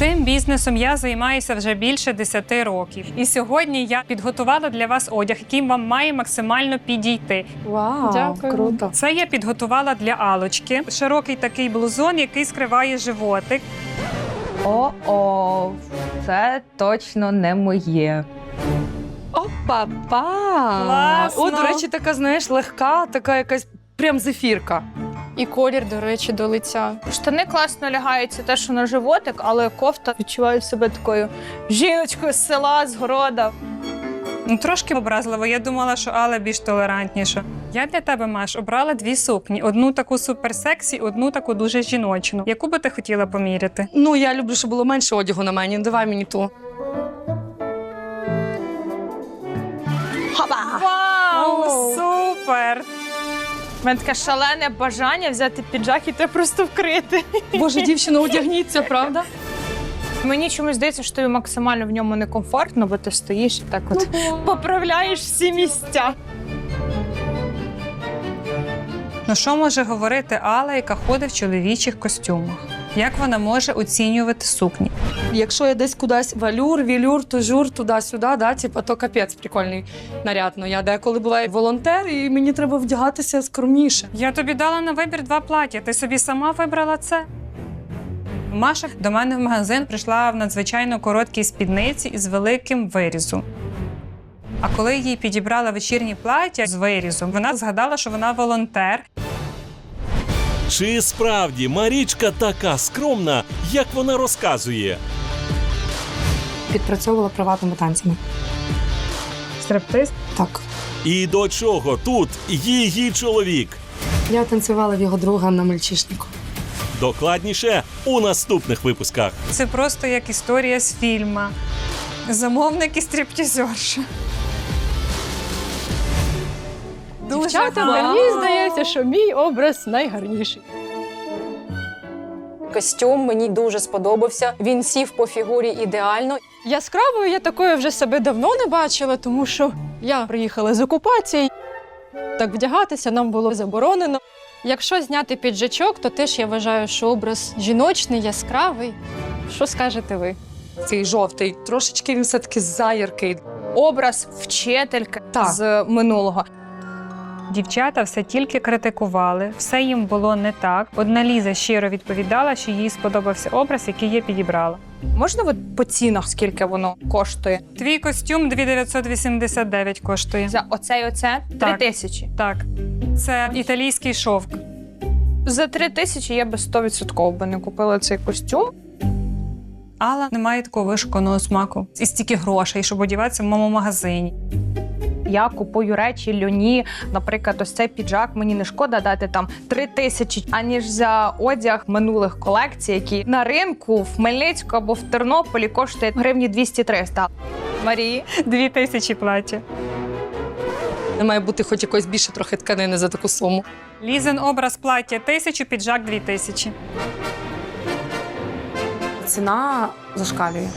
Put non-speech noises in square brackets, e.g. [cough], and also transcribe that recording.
Цим бізнесом я займаюся вже більше 10 років. І сьогодні я підготувала для вас одяг, який вам має максимально підійти. Вау, Дякую. круто. Це я підготувала для Алочки. Широкий такий блузон, який скриває животик. О-о, це точно не моє. Опа-па! Класно. О, до речі, така, знаєш, легка, така якась прям зефірка. І колір, до речі, до лиця. Штани класно лягається те, що на животик, але кофта відчуваю себе такою жіночкою з села, з города. Ну, трошки образливо. Я думала, що Алла більш толерантніша. Я для тебе, Маш, обрала дві сукні: одну таку суперсексі, одну таку дуже жіночну. Яку би ти хотіла поміряти? Ну, я люблю, щоб було менше одягу на мені. Давай мені ту. Вау, Оу. супер! У мене таке шалене бажання взяти піджак і те просто вкрити. Боже, дівчина, одягніться, [laughs] правда? Мені чомусь здається, що тобі максимально в ньому некомфортно, бо ти стоїш і так от поправляєш всі місця. Ну що може говорити Алла, яка ходить в чоловічих костюмах? Як вона може оцінювати сукні? Якщо я десь кудись валюр, вілюр, тужур, туди-сюди, да, типа, то капець прикольний наряд. Ну, я деколи буваю волонтер, і мені треба вдягатися скромніше. Я тобі дала на вибір два плаття. Ти собі сама вибрала це? Маша до мене в магазин прийшла в надзвичайно короткій спідниці із великим вирізом. А коли їй підібрала вечірнє плаття з вирізом, вона згадала, що вона волонтер. Чи справді Марічка така скромна, як вона розказує? Відпрацьовувала приватними танцями. Стриптиз. Так. І до чого тут її чоловік? Я танцювала в його друга на мальчишнику. Докладніше у наступних випусках. Це просто як історія з фільма. Замовник і стриптізерша. Дуже Дівчата, гарно. мені здається, що мій образ найгарніший. Костюм мені дуже сподобався. Він сів по фігурі ідеально. Яскравою я такою вже себе давно не бачила, тому що я приїхала з окупації. Так вдягатися нам було заборонено. Якщо зняти піджачок, то теж я вважаю, що образ жіночний, яскравий. Що скажете ви? Цей жовтий, трошечки він все-таки заяркий. Образ вчительки Так. з минулого. Дівчата все тільки критикували, все їм було не так. Одна Ліза щиро відповідала, що їй сподобався образ, який я підібрала. Можна от по цінах, скільки воно коштує? Твій костюм 2989 коштує. За оце і оце три Так. тисячі. Так, це італійський шовк. За три тисячі я би 100% би не купила цей костюм. Алла не має такого вишуканого смаку і стільки грошей, щоб одягатися в моєму магазині. Я купую речі льоні. Наприклад, ось цей піджак мені не шкода дати там три тисячі, аніж за одяг минулих колекцій, які на ринку в Хмельницьку або в Тернополі коштує гривні 200-300. Марії, Дві тисячі плаття. Не має бути хоч якось більше трохи тканини за таку суму. Лізен образ плаття тисячу, піджак дві тисячі. Ціна зашкалює.